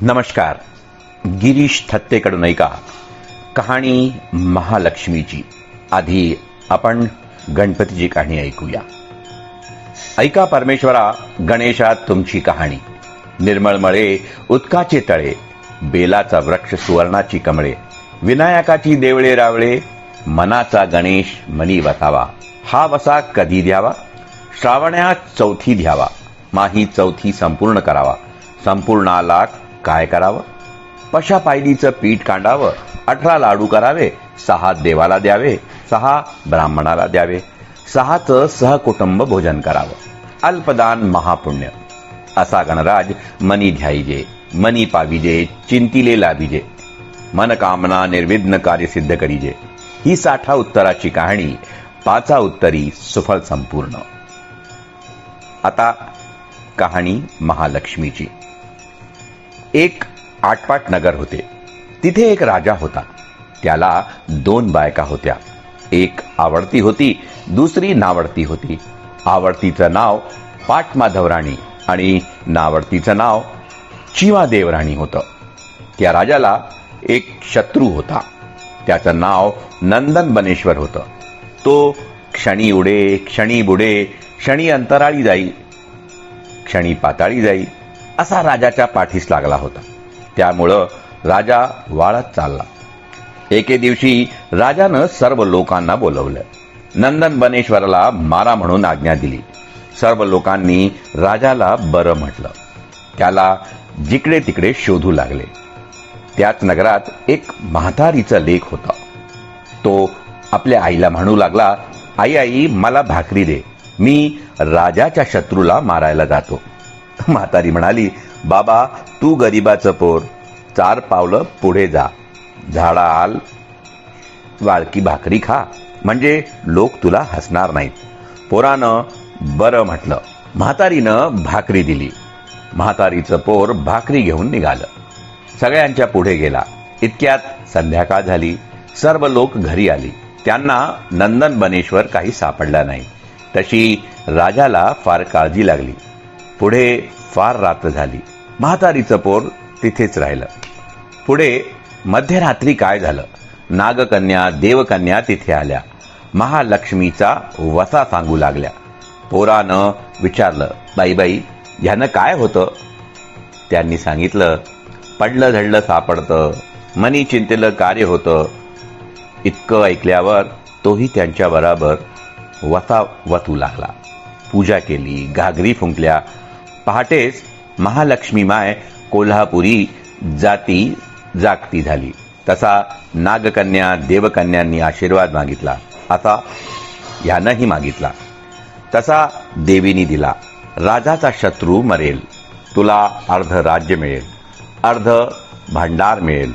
नमस्कार. गिरीश थत्तेकडून ऐका. कहाणी महालक्ष्मीची. आधी आपण गणपतीची कहाणी ऐकूया. ऐका परमेश्वरा गणेशात तुमची कहाणी. निर्मळमळे उत्काचे तळे बेलाचा वृक्ष सुवर्णाची कमळे विनायकाची देवळे रावळे मनाचा गणेश मनी वसावा. हा वसा कधी द्यावा? श्रावण्यात चौथी द्यावा. माही चौथी संपूर्ण करावा. संपूर्ण आला काय करावं? पशा पायलीचं पीठ कांडावं अठरा लाडू करावे सहा देवाला द्यावे सहा ब्राह्मणाला द्यावे सहाचं सहकुटुंब भोजन करावं. अल्पदान महापुण्य. असा गणराज मनी ध्याईजे मनी पाविजे चिंतिले लाभिजे मनकामना निर्विघ्न कार्य सिद्ध करीजे. ही साठा उत्तराची कहाणी पाचा उत्तरी सुफळ संपूर्ण. आता कहाणी महालक्ष्मीची. एक आटपाट नगर होते. तिथे एक राजा होता. त्याला दोन बायका होत्या. एक आवडती होती दुसरी नावडती होती. आवडतीचं नाव पाटमाधवराणी आणि नावडतीचं नाव चिवादेवराणी होतं. त्या राजाला एक शत्रू होता. त्याचं नाव नंदन बनेश्वर होतं. तो क्षणी उडे क्षणी बुडे क्षणी अंतराळी जाई क्षणी पाताळी जाई असा राजाच्या पाठीस लागला होता. त्यामुळं राजा वाळत चालला. एके दिवशी राजानं सर्व लोकांना बोलवलं. नंदन बनेश्वराला मारा म्हणून आज्ञा दिली. सर्व लोकांनी राजाला बरं म्हटलं. त्याला जिकडे तिकडे शोधू लागले. त्याच नगरात एक म्हातारीचा लेख होता. तो आपल्या आईला म्हणू लागला आई आई मला भाकरी दे. मी राजाच्या शत्रूला मारायला जातो. म्हातारी म्हणाली बाबा तू गरीबाचं पोर. चार पावलं पुढे जा. झाडा आल. वाळकी भाकरी खा. म्हणजे लोक तुला हसणार नाहीत. पोरानं बरं म्हटलं. म्हातारीनं भाकरी दिली. म्हातारीचं पोर भाकरी घेऊन निघालं. सगळ्यांच्या पुढे गेला. इतक्यात संध्याकाळ झाली. सर्व लोक घरी आली. त्यांना नंदन बनेश्वर काही सापडला नाही. तशी राजाला फार काळजी लागली. पुढे फार रात्र झाली. म्हातारीचं पोर तिथेच राहिलं. पुढे मध्यरात्री काय झालं? नागकन्या देवकन्या तिथे आल्या. महालक्ष्मीचा वसा सांगू लागल्या. पोरानं विचारलं बाई बाई ह्यानं काय होतं? त्यांनी सांगितलं पडलं झडलं सापडतं. मनी चिंतेलं कार्य होतं. इतकं ऐकल्यावर तोही त्यांच्याबराबर वसा वतू लागला. पूजा केली घागरी फुंकल्या पहाटेच महालक्ष्मी माय कोल्हापुरी जाती जागती झाली. तसा नागकन्या देवकन्यांनी आशीर्वाद मागितला. आता यानंही मागितला. तसा देवीनी दिला. राजाचा शत्रू मरेल. तुला अर्ध राज्य मिळेल. अर्ध भांडार मिळेल.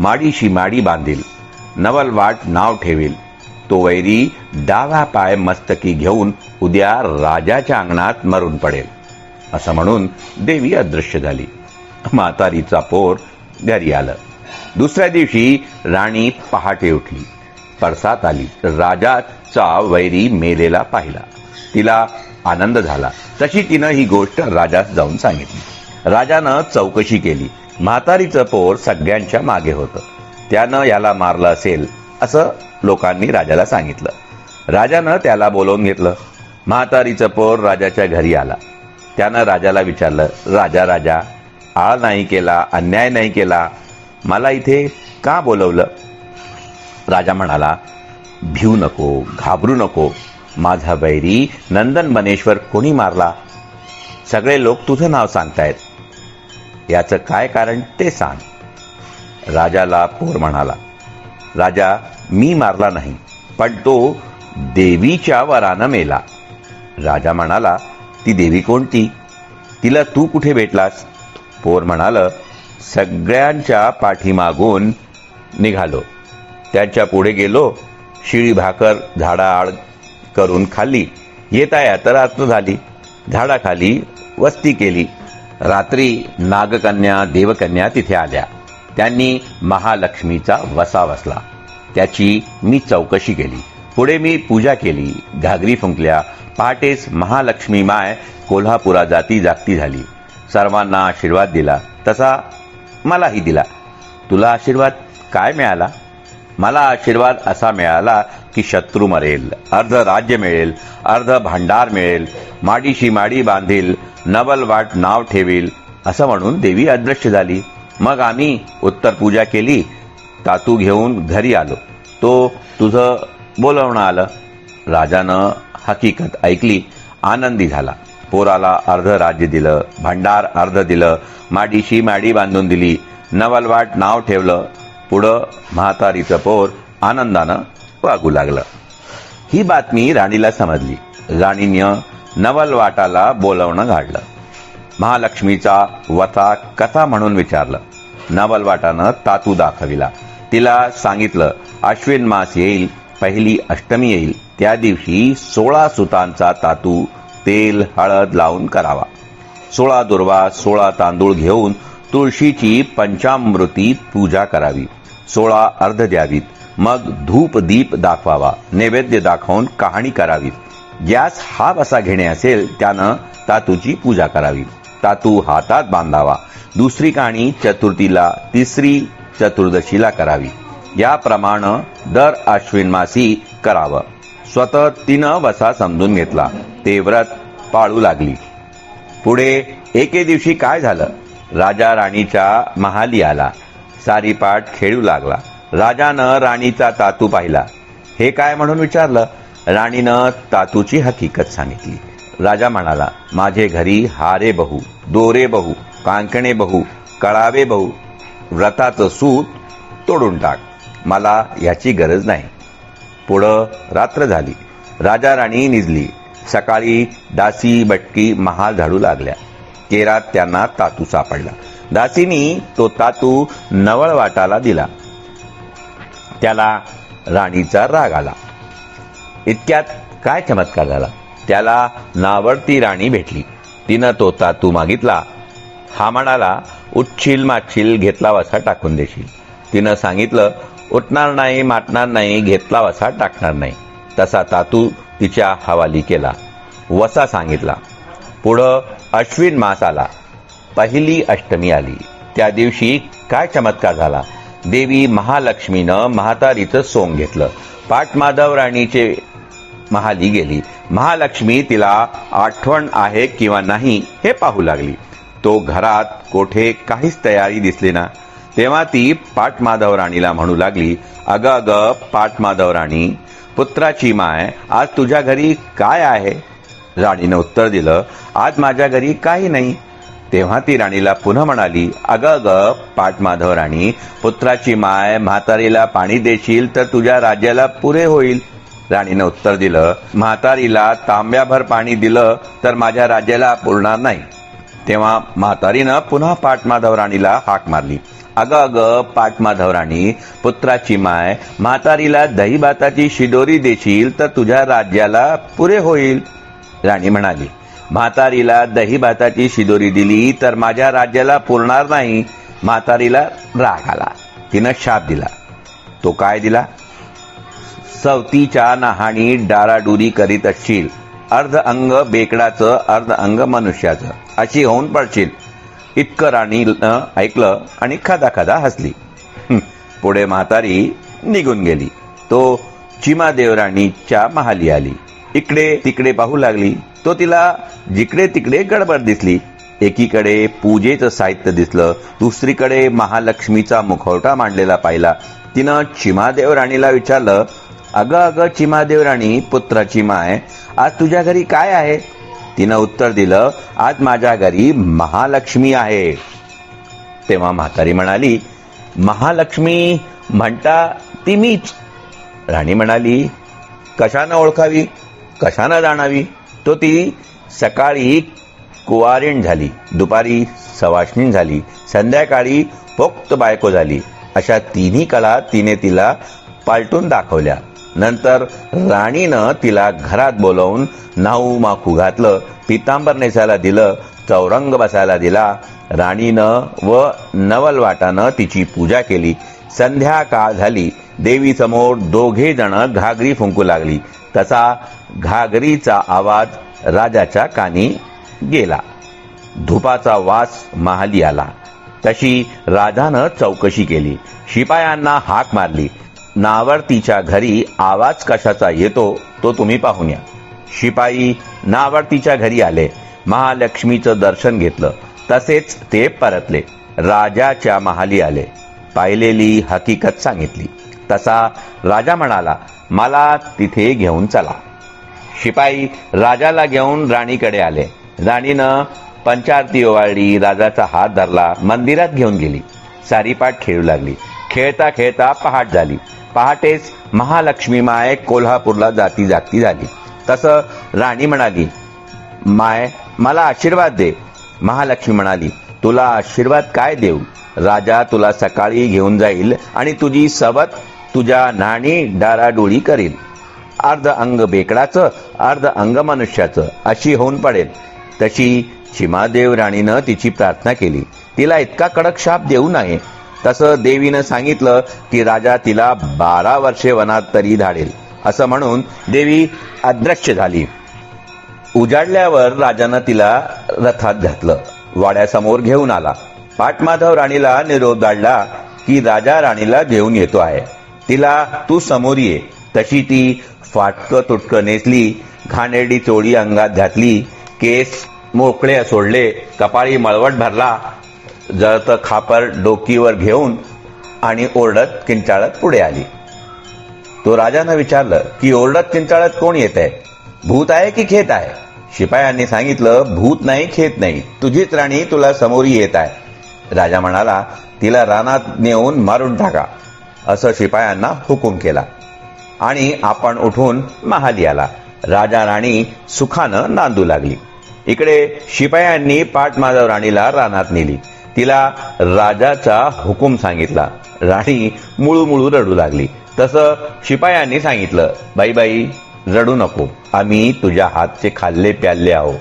माडीशी माडी बांधील. नवलवाट नाव ठेवील. तो वैरी डावा पाय मस्तकी घेऊन उद्या राजाच्या अंगणात मरून पडेल. असं म्हणून देवी अदृश्य झाली. म्हातारीचा पोर घरी आलं. दुसऱ्या दिवशी राणी पहाटे उठली. परसात आली. राजाचा वैरी मेलेला पाहिला. तिला आनंद झाला. तशी तिनं ही गोष्ट राजास जाऊन सांगितली. राजानं चौकशी केली. म्हातारीचं पोर सगळ्यांच्या मागे होतं. त्यानं याला मारलं असेल असं लोकांनी राजाला सांगितलं. राजानं त्याला बोलवून घेतलं. म्हातारीचं पोर राजाच्या घरी आला. त्यानं राजाला विचारलं राजा राजा आळ नाही केला अन्याय नाही केला मला इथे का बोलवलं? राजा म्हणाला भिऊ नको घाबरू नको माझा वैरी नंदन बनेश्वर कोणी मारला? सगळे लोक तुझं नाव सांगतायत. याचं काय कारण ते सांग. राजाला पोर म्हणाला राजा मी मारला नाही पण तो देवीच्या वरानं मेला. राजा म्हणाला ती देवी कोणती? तिला तू कुठे भेटलास? पोर म्हणालं सगळ्यांच्या पाठीमागून निघालो. त्यांच्या पुढे गेलो शिळी भाकर झाडाआड करून खाल्ली. येता तर रात्र झाली. झाडाखाली वस्ती केली. रात्री नागकन्या देवकन्या तिथे आल्या. त्यांनी महालक्ष्मीचा वसा वसला. त्याची मी चौकशी केली. पुढे मी पूजा केली. घागरी फुंकल्या. पहाटेच महालक्ष्मी माय कोल्हापुरा जाती जागती झाली. सर्वांना आशीर्वाद दिला. तसा मलाही दिला. तुला आशीर्वाद काय मिळाला? मला आशीर्वाद असा मिळाला की शत्रू मरेल अर्ध राज्य मिळेल अर्ध भांडार मिळेल माडीशी माडी बांधील नवल वाट नाव ठेवील असं म्हणून देवी अदृश्य झाली. मग आम्ही उत्तर पूजा केली तातू घेऊन घरी आलो. तो तुझं बोलवणं आलं. राजानं हकीकत ऐकली आनंदी झाला. पोराला अर्ध राज्य दिलं भंडार अर्ध दिलं माडीशी माडी बांधून दिली. नवलवाट नाव ठेवलं पुढं म्हातारीचं पोर आनंदानं वागू लागलं. ही बातमी राणीला समजली. राणीनं नवलवाटाला बोलवणं घाडलं महालक्ष्मीचा वथा कसा म्हणून विचारलं. नवलवाटानं तातू दाखविला. तिला सांगितलं अश्विन मास येईल पहिली अष्टमी येईल. त्या दिवशी सोळा सुतांचा तातू तेल हळद लावून करावा. सोळा दुर्वा सोळा तांदूळ घेऊन तुळशीची पंचामृती पूजा करावी. सोळा अर्ध द्यावीत. मग धूप दीप दाखवावा. नैवेद्य दाखवून कहाणी करावी. ज्यास हा बसा घेणे असेल त्यानं तातूची पूजा करावी. तातू हातात बांधावा. दुसरी कहाणी चतुर्थीला तिसरी चतुर्दशीला करावी. याप्रमाणे दर आश्विन मासी करावं. स्वतः तिनं वसा समजून घेतला. ते व्रत पाळू लागली. पुढे एके दिवशी काय झालं? राजा राणीच्या महाली आला सारीपाट खेळू लागला. राजानं राणीचा तातू पाहिला. हे काय म्हणून विचारलं? राणीनं तातूची हकीकत सांगितली. राजा म्हणाला माझे घरी हारे बहु दोरे बहु कांकणे बहु कळावे बहु व्रताचं सूत तोडून टाक. मला याची गरज नाही. पुढं रात्र झाली. राजा राणी निजली. सकाळी दासी बटकी महाल झाडू लागल्या. केरात त्यांना तातू सापडला. दासीनी तो तातू नवळ वाटाला दिला. त्याला राणीचा राग आला. इतक्यात काय चमत्कार झाला? त्याला नावडती राणी भेटली. तिनं तो तातू मागितला. हा म्हणाला उच्छील माच्छिल घेतला वसा टाकून देशील. तिनं सांगितलं उठणार नाही माटणार नाही घेतला वसा टाकणार नाही. तसा तातू तिच्या हवाली केला. वसा सांगितला पुढं अश्विन मास आला. पहिली अष्टमी आली. त्या दिवशी काय चमत्कार झाला? देवी महालक्ष्मीनं म्हातारीचं सोंग घेतलं. पाटमाधव राणीचे महाली गेली. महालक्ष्मी तिला आठवण आहे किंवा नाही हे पाहू लागली. तो घरात कोठे काहीच तयारी दिसली ना. तेव्हा ती पाटमाधव राणीला म्हणू लागली अग अग पाटमाधव राणी पुत्राची माय आज तुझ्या घरी काय आहे? राणीनं उत्तर दिलं आज माझ्या घरी काही नाही. तेव्हा ती राणीला पुन्हा म्हणाली अग अग पाटमाधव राणी पुत्राची माय म्हातारीला पाणी देशील तर तुझ्या राज्याला पुरे होईल. राणीनं उत्तर दिलं म्हातारीला तांब्याभर पाणी दिलं तर माझ्या राज्याला पुरणार नाही. तेव्हा म्हातारीनं पुन्हा पाटमाधव राणीला हाक मारली. अग अग पाटमाधवराणी पुत्राची माय म्हातारीला दहीभाताची शिदोरी देशील तर तुझ्या राज्याला पुरे होईल. राणी म्हणाली म्हातारीला दहीभाताची शिदोरी दिली तर माझ्या राज्याला पुरणार नाही. म्हातारीला राग आला. तिनं शाप दिला. तो काय दिला? सवतीच्या नहाणी डाराडुरी करीत असशील. अर्ध अंग बेकडाचं अर्ध अंग मनुष्याचं. अशी होऊन पडशील. इतकं राणीनं ऐकलं आणि खादा खादा हसली. पुढे म्हातारी निघून गेली. तो चिमादेव राणीच्या महाली आली. इकडे तिकडे पाहू लागली. तो तिला जिकडे तिकडे गडबड दिसली. एकीकडे पूजेचं साहित्य दिसलं. दुसरीकडे महालक्ष्मीचा मुखवटा मांडलेला पाहिला. तिनं चिमादेव राणीला विचारलं अगं अगं चिमादेव राणी पुत्राची माय आज तुझ्या घरी काय आहे? तिनं उत्तर दिलं आज माझ्या घरी महालक्ष्मी आहे. तेव्हा म्हातारी म्हणाली महालक्ष्मी म्हणता ती मीच. राणी म्हणाली कशानं ओळखावी? कशानं जाणावी? तो ती सकाळी कुवारीण झाली दुपारी सवाष्णीण झाली संध्याकाळी पोक्त बायको झाली अशा तिन्ही कला तिने तिला पालटून दाखवल्या. नंतर राणीनं तिला घरात बोलवून नाऊ माखू घातलं पितांबर नेसायला दिलं चौरंग बसायला दिला. राणीनं व नवलवाटानं तिची पूजा केली. संध्याकाळ झाली. देवीसमोर दोघे जण घागरी फुंकू लागली. तसा घागरीचा आवाज राजाच्या कानी गेला. धुपाचा वास महाली आला. तशी राजानं चौकशी केली. शिपायांना हाक मारली. नावर्तीच्या घरी आवाज कशाचा येतो तो तुम्ही पाहून या. शिपाई नावर्तीच्या घरी आले. महालक्ष्मीचं दर्शन घेतलं. तसेच ते परतले. राजाच्या महाली आले. पाहिलेली हकीकत सांगितली. तसा राजा म्हणाला मला तिथे घेऊन चला. शिपाई राजाला घेऊन राणीकडे आले. राणीनं पंचारती ओवाळली राजाचा हात धरला मंदिरात घेऊन गेली. सारीपाठ खेळू लागली. खेळता खेळता पहाट झाली. पहाटेच महालक्ष्मी माय कोल्हापूरला जाती जागती झाली. तसं राणी म्हणाली माय मला आशीर्वाद दे. महालक्ष्मी म्हणाली तुला आशीर्वाद काय देऊ? राजा तुला सकाळी घेऊन जाईल आणि तुझी सबत तुझ्या नाणी डाराडोळी करील. अर्ध अंग बेकडाचं अर्ध अंग मनुष्याचं अशी होऊन पडेल. तशी चिमादेव राणीनं तिची प्रार्थना केली. तिला इतका कडक शाप देऊ नये. तसं देवीनं सांगितलं की राजा तिला बारा वर्षे वनात तरी धाडेल. असं म्हणून देवी अदृश्य झाली. उजाडल्यावर राजानं तिला रथात घातलं. वाड्यासमोर घेऊन आला. पाटमाधव राणीला निरोप दाडला की राजा राणीला घेऊन येतो आहे. तिला तू समोर ये. तशी ती फाटकं तुटकं नेसली घाणेरडी चोळी अंगात घातली केस मोकळे सोडले कपाळी मळवट भरला जळतं खापर डोकीवर घेऊन आणि ओरडत किंचाळत पुढे आली. तो राजानं विचारलं की ओरडत किंचाळत कोण येत आहे? भूत आहे की खेत आहे? शिपायांनी सांगितलं भूत नाही खेत नाही. तुझीच राणी तुला समोरी येत आहे. राजा म्हणाला तिला रानात नेऊन मारून टाका. असं शिपायांना हुकूम केला. आणि आपण उठून महाली आला. राजा राणी सुखानं नांदू लागली. इकडे शिपायांनी पाटमाधव राणीला रानात नेली. तिला राजाचा हुकूम सांगितला. राणी मुळू मुळू रडू लागली. तसं शिपायांनी सांगितलं बाई बाई रडू नको. आम्ही तुझ्या हातचे खाल्ले प्याल्ले आहो.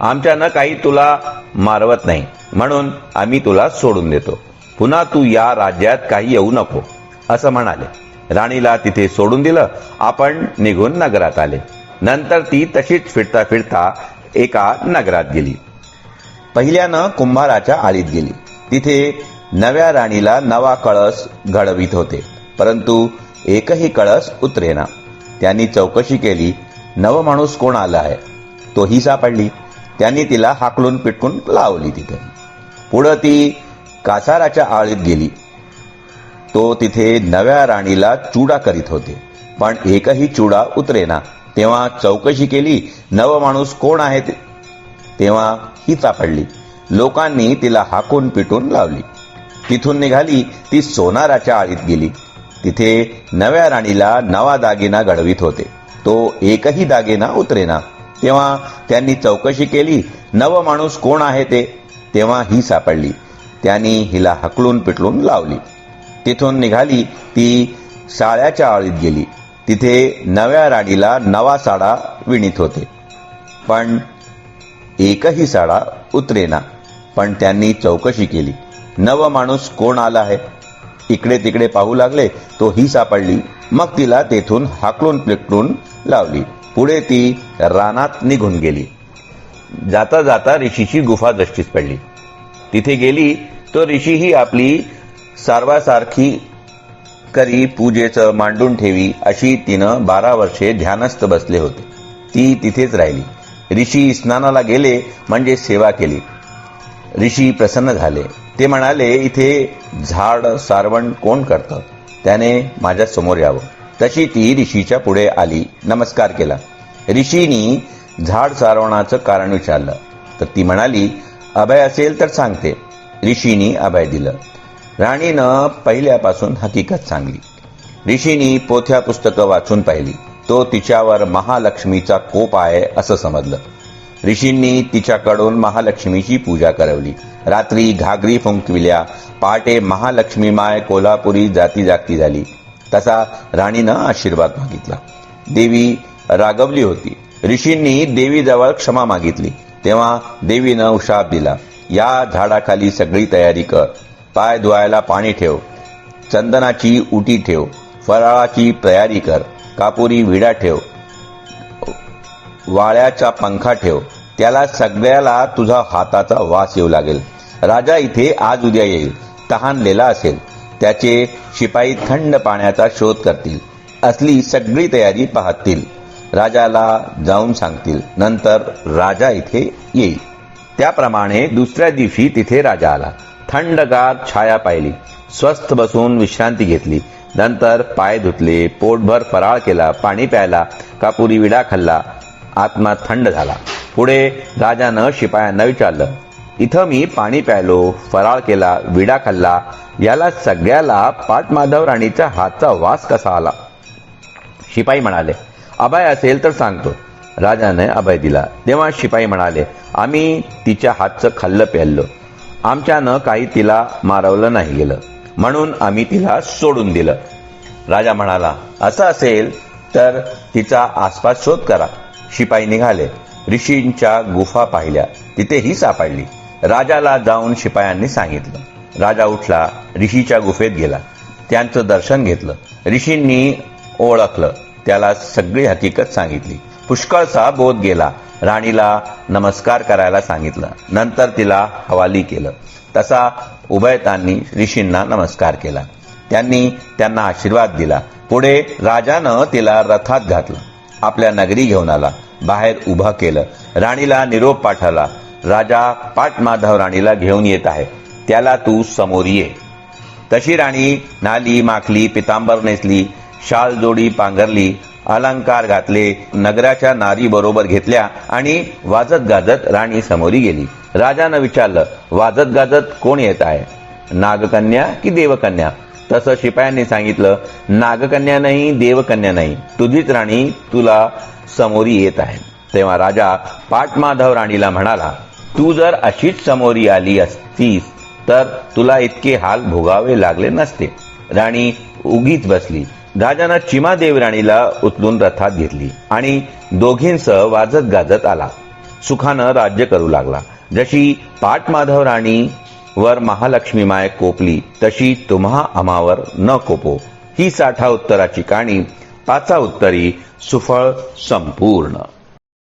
आमच्यानं काही तुला मारवत नाही. म्हणून आम्ही तुला सोडून देतो. पुन्हा तू या राज्यात काही येऊ नको. असं म्हणाले. राणीला तिथे सोडून दिलं. आपण निघून नगरात आले. नंतर ती तशीच फिरता फिरता एका नगरात गेली. पहिल्यानं कुंभाराच्या आळीत गेली. तिथे नव्या राणीला नवा कळस घडवित होते. परंतु एकही कळस उतरेना. त्यांनी चौकशी केली नव माणूस कोण आला आहे? तोही सापडली. त्यांनी तिला हाकलून पिटकून लावली तिथे. पुढं ती कासाराच्या आळीत गेली. तो तिथे नव्या राणीला चुडा करीत होते. पण एकही चुडा उतरेना. तेव्हा चौकशी केली नव माणूस कोण आहे तेव्हा ही सापडली लोकांनी तिला हाकून पिटून लावली. तिथून निघाली ती सोनाराच्या आळीत गेली. तिथे नव्या राणीला नवा दागिना घडवीत होते. तो एकही दागिना उतरेना. तेव्हा त्यांनी चौकशी केली नव माणूस कोण आहे ते? तेव्हा ही सापडली. त्यांनी हिला हकलून पिटलून लावली. तिथून निघाली ती साळ्याच्या आळीत गेली. तिथे नव्या राणीला नवा साडा विणीत होते. पण एकही साडा उतरेना. पण त्यांनी चौकशी केली. नव माणूस कोण आला आहे? इकडे तिकडे पाहू लागले तो ही सापडली. मग तिला तेथून हाकलून पिकटून लावली. पुढे ती रानात निघून गेली. जाता जाता ऋषीची गुफा दृष्टीस पडली. तिथे गेली तो ऋषी ही आपली सारवासारखी करी पूजेचं मांडून ठेवी अशी तिनं बारा वर्षे ध्यानस्थ बसले होते. ती तिथेच राहिली. ऋषी स्नानाला गेले म्हणजे सेवा केली. ऋषी प्रसन्न झाले. ते म्हणाले इथे झाड सारवण कोण करतं? त्याने माझ्यासमोर यावं. तशी ती ऋषीच्या पुढे आली नमस्कार केला. ऋषीनी झाड सारवणाचं कारण विचारलं. तर ती म्हणाली अभय असेल तर सांगते. ऋषीनी अभय दिलं. राणीनं पहिल्यापासून हकीकत सांगली. ऋषीनी पोथ्या पुस्तकं वाचून पाहिली. तो तिच्यावर महालक्ष्मीचा कोप आहे असं समजलं. ऋषींनी तिच्याकडून महालक्ष्मीची पूजा करवली. रात्री घागरी फुंकविल्या पहाटे महालक्ष्मी माय कोल्हापुरी जाती जागती झाली. तसा राणीनं आशीर्वाद मागितला. देवी रागवली होती. ऋषींनी देवीजवळ क्षमा मागितली. तेव्हा देवीनं उशाप दिला. या झाडाखाली सगळी तयारी कर. पाय धुवायला पाणी ठेव. चंदनाची उटी ठेव. फराळाची तयारी कर. कापुरी विडा ठेव. वाळ्याचा पंखा ठेव. त्याला सगळ्याला तुझा हाताचा वास येऊ लागेल. राजा इथे आज उद्या येईल. तहानलेला असेल. त्याचे शिपाई थंड पाण्याचा शोध करतील. असली सगळी तयारी पाहतील. राजाला जाऊन सांगतील. नंतर राजा इथे येईल. त्याप्रमाणे दुसऱ्या दिवशी तिथे राजा आला. थंडगार छाया पाहिली. स्वस्थ बसून विश्रांती घेतली. नंतर पाय धुतले पोटभर फराळ केला पाणी प्यायला कापुरी विडा खाल्ला आत्मा थंड झाला. पुढे राजानं शिपायांना विचारलं इथं मी पाणी प्यायलो फराळ केला विडा खाल्ला याला सगळ्याला पाटमाधव राणीच्या हातचा वास कसा आला? शिपाई म्हणाले अभय असेल तर सांगतो. राजाने अभय दिला तेव्हा शिपाई म्हणाले आम्ही तिच्या हातचं खाल्लं प्यायलो. आमच्यानं काही तिला मारवलं नाही गेलं. म्हणून आम्ही तिला सोडून दिलं. राजा म्हणाला असं असेल तर तिचा आसपास शोध करा. शिपाई निघाले. ऋषींच्या गुफा पाहिल्या. तिथेही सापडली. राजाला जाऊन शिपायांनी सांगितलं. राजा उठला ऋषीच्या गुफेत गेला. त्यांचं दर्शन घेतलं. ऋषींनी ओळखलं. त्याला सगळी हकीकत सांगितली. पुष्कळसा बोध गेला. राणीला नमस्कार करायला सांगितलं. नंतर तिला हवाली केलं. तसा उभयतांनी ऋषींना नमस्कार केला. त्यांनी त्यांना आशीर्वाद दिला. पुढे राजानं तिला रथात घातलं. आपल्या नगरी घेऊन आला. बाहेर उभं केलं. राणीला निरोप पाठवला. राजा पाटमाधव राणीला घेऊन येत आहे. त्याला तू समोर ये. तशी राणी नाली माखली पितांबर नेसली. शाल जोडी पांघरली अलंकार घातले नगराच्या नारी बरोबर घेतल्या आणि वाजत गाजत राणी समोरी गेली. राजानं विचारलं वाजत गाजत कोण येत आहे? नागकन्या की देवकन्या? तसं शिपायांनी सांगितलं नागकन्या नाही देवकन्या नाही. तुझीच राणी तुला समोरी येत आहे. तेव्हा राजा पाटमाधव राणीला म्हणाला तू जर अशीच समोरी आली असतीस तर तुला इतके हाल भोगावे लागले नसते. राणी उगीच बसली. राजानं चिमा देवराणीला उचलून रथात घेतली आणि दोघींसह वाजत गाजत आला. सुखानं राज्य करू लागला. जशी पाटमाधव राणी वर महालक्ष्मी माय कोपली तशी तुम्हा आम्हावर न कोपो. ही साठा उत्तराची काणी पाचा उत्तरी सुफळ संपूर्ण.